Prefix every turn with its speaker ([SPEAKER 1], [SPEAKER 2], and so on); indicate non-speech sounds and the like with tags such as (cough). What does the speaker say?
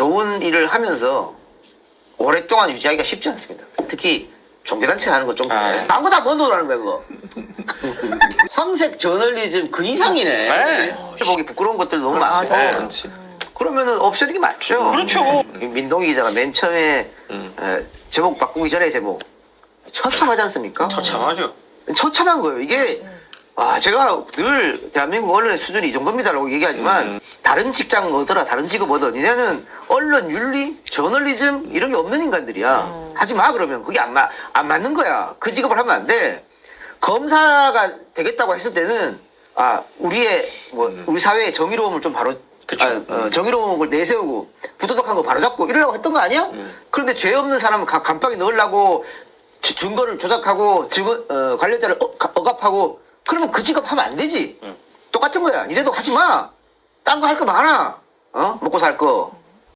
[SPEAKER 1] 좋은 일을 하면서 오랫동안 유지하기가 쉽지 않습니다. 특히 종교단체 하는 거좀
[SPEAKER 2] 아.
[SPEAKER 1] 아무다 못 놀라는 거야 그거. (laughs) 황색 저널리즘 그 이상이네.
[SPEAKER 2] 네.
[SPEAKER 1] 보기 부끄러운 것들 너무 많고.
[SPEAKER 2] 네.
[SPEAKER 3] 그렇지.
[SPEAKER 1] 그러면은 없애는 게 맞죠.
[SPEAKER 2] 그렇죠.
[SPEAKER 1] 민동기 기자가 맨 처음에
[SPEAKER 2] 음.
[SPEAKER 1] 에, 제목 바꾸기 전에 제목 처참하지 않습니까?
[SPEAKER 2] 처참하죠.
[SPEAKER 1] 처참한 거예요. 이게 아 제가 늘 대한민국 언론의 수준이 이 정도입니다라고 얘기하지만
[SPEAKER 2] 음.
[SPEAKER 1] 다른 직장 얻어라 다른 직업 얻어 니네는 언론 윤리 저널리즘 이런 게 없는 인간들이야 하지 마 그러면 그게 안, 마, 안 맞는 거야 그 직업을 하면 안 돼 검사가 되겠다고 했을 때는 아 우리의 뭐 우리 사회의 정의로움을 좀 바로
[SPEAKER 2] 음.
[SPEAKER 1] 아, 어, 정의로운 걸 내세우고 부도덕한 거 바로 잡고 이러려고 했던 거 아니야?
[SPEAKER 2] 음.
[SPEAKER 1] 그런데 죄 없는 사람을 가- 감방에 넣으려고 주- 증거를 조작하고 증거 어, 관련자를 어, 가- 억압하고 그러면 그 직업 하면 안 되지.
[SPEAKER 2] 음.
[SPEAKER 1] 똑같은 거야. 이래도 하지 마. 딴 거 할 거 많아. 어? 먹고 살 거.